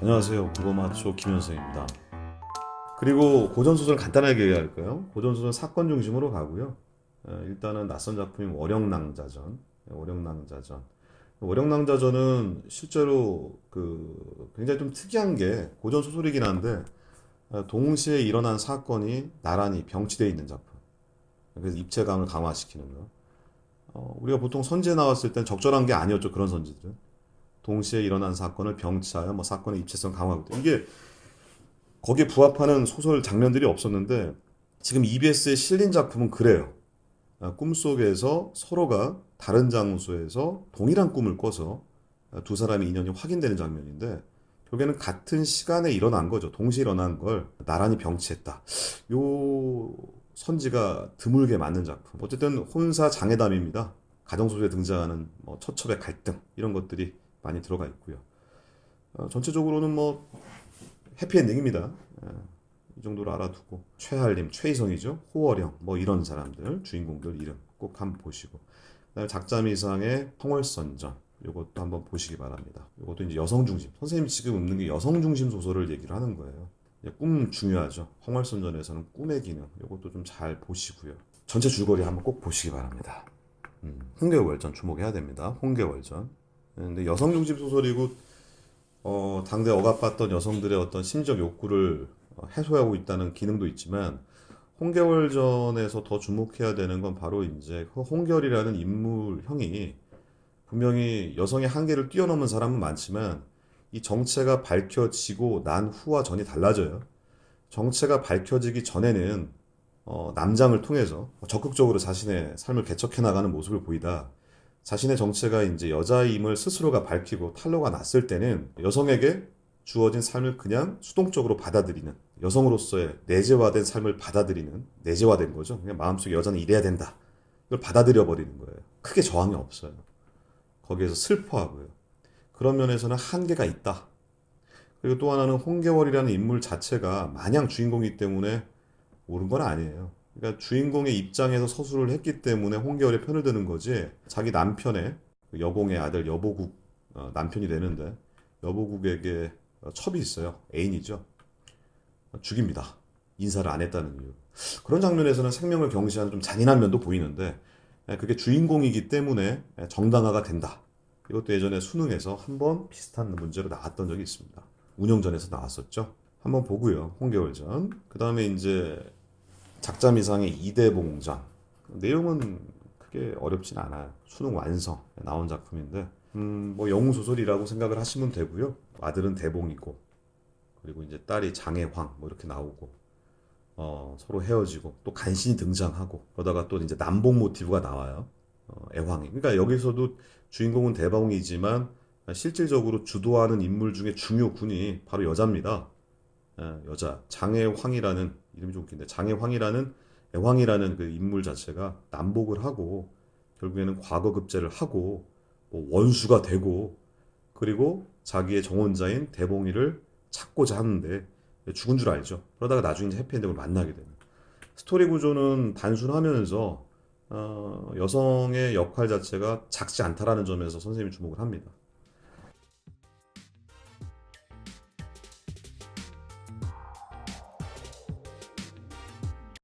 안녕하세요. 국어마초 김현성입니다. 그리고 고전소설 간단하게 얘기할까요? 고전소설 사건 중심으로 가고요. 어, 일단은 낯선 작품인 월영낭자전. 네, 월영낭자전. 월영낭자전은 실제로 그 굉장히 좀 특이한 게 고전소설이긴 한데 어, 동시에 일어난 사건이 나란히 병치되어 있는 작품. 그래서 입체감을 강화시키는 거. 어, 우리가 보통 선지에 나왔을 땐 적절한 게 아니었죠. 그런 선지들은. 동시에 일어난 사건을 병치하여 뭐 사건의 입체성 강화하고 이게 거기에 부합하는 소설 장면들이 없었는데 지금 EBS에 실린 작품은 그래요. 아, 꿈속에서 서로가 다른 장소에서 동일한 꿈을 꿔서 아, 두 사람의 인연이 확인되는 장면인데 결국에는 같은 시간에 일어난 거죠. 동시에 일어난 걸 나란히 병치했다. 요 선지가 드물게 맞는 작품. 어쨌든 혼사 장애담입니다. 가정소설에 등장하는 뭐 처첩의 갈등 이런 것들이 많이 들어가 있고요. 어, 전체적으로는 뭐 해피엔딩입니다. 예, 이 정도로 알아두고 최할림, 최희성이죠. 호월영 뭐 이런 사람들 주인공들 이름 꼭 한번 보시고 그다음에 작자미상의 통월선전 이것도 한번 보시기 바랍니다. 이것도 이제 여성 중심. 선생님이 지금 읽는 게 여성 중심 소설을 얘기를 하는 거예요. 꿈 중요하죠. 홍월선전에서는 꿈의 기능 이것도 좀 잘 보시고요. 전체 줄거리 한번 꼭 보시기 바랍니다. 음, 홍계월전 주목해야 됩니다. 홍계월전. 근데 여성 중심 소설이고 어, 당대 억압받던 여성들의 어떤 심적 욕구를 어, 해소하고 있다는 기능도 있지만 홍계월 전에서 더 주목해야 되는 건 바로 이제 그 홍결이라는 인물형이 분명히 여성의 한계를 뛰어넘은 사람은 많지만 이 정체가 밝혀지고 난 후와 전이 달라져요. 정체가 밝혀지기 전에는 어, 남장을 통해서 적극적으로 자신의 삶을 개척해 나가는 모습을 보이다. 자신의 정체가 이제 여자임을 스스로가 밝히고 탄로가 났을 때는 여성에게 주어진 삶을 그냥 수동적으로 받아들이는 여성으로서의 내재화된 삶을 받아들이는 내재화된 거죠. 그냥 마음속에 여자는 이래야 된다. 이걸 받아들여 버리는 거예요. 크게 저항이 없어요. 거기에서 슬퍼하고요. 그런 면에서는 한계가 있다. 그리고 또 하나는 홍계월이라는 인물 자체가 마냥 주인공이기 때문에 옳은 건 아니에요. 그러니까 주인공의 입장에서 서술을 했기 때문에 홍계월의 편을 드는 거지 자기 남편의 그 여공의 아들 여보국 어, 남편이 되는데 여보국에게 어, 첩이 있어요. 애인이죠. 죽입니다. 인사를 안 했다는 이유. 그런 장면에서는 생명을 경시하는 좀 잔인한 면도 보이는데 예, 그게 주인공이기 때문에 예, 정당화가 된다. 이것도 예전에 수능에서 한 번 비슷한 문제로 나왔던 적이 있습니다. 운영전에서 나왔었죠. 한번 보고요. 홍계월전. 그 다음에 이제 작자 미상의 이대봉전. 내용은 크게 어렵진 않아요. 수능 완성 나온 작품인데, 음, 뭐 영웅 소설이라고 생각을 하시면 되고요. 아들은 대봉이고, 그리고 이제 딸이 장애황 뭐 이렇게 나오고, 어, 서로 헤어지고 또 간신히 등장하고 그러다가 또 이제 남봉 모티브가 나와요. 어, 애황이. 그러니까 여기서도 주인공은 대봉이지만 실질적으로 주도하는 인물 중에 중요군이 바로 여자입니다. 예, 여자 장애황이라는 이름이 좀 웃긴데 장애황이라는 애황이라는 그 인물 자체가 남복을 하고 결국에는 과거 급제를 하고 뭐 원수가 되고 그리고 자기의 정혼자인 대봉이를 찾고자 하는데 죽은 줄 알죠. 그러다가 나중에 이제 해피엔딩을 만나게 되는. 스토리 구조는 단순하면서 어, 여성의 역할 자체가 작지 않다라는 점에서 선생님이 주목을 합니다.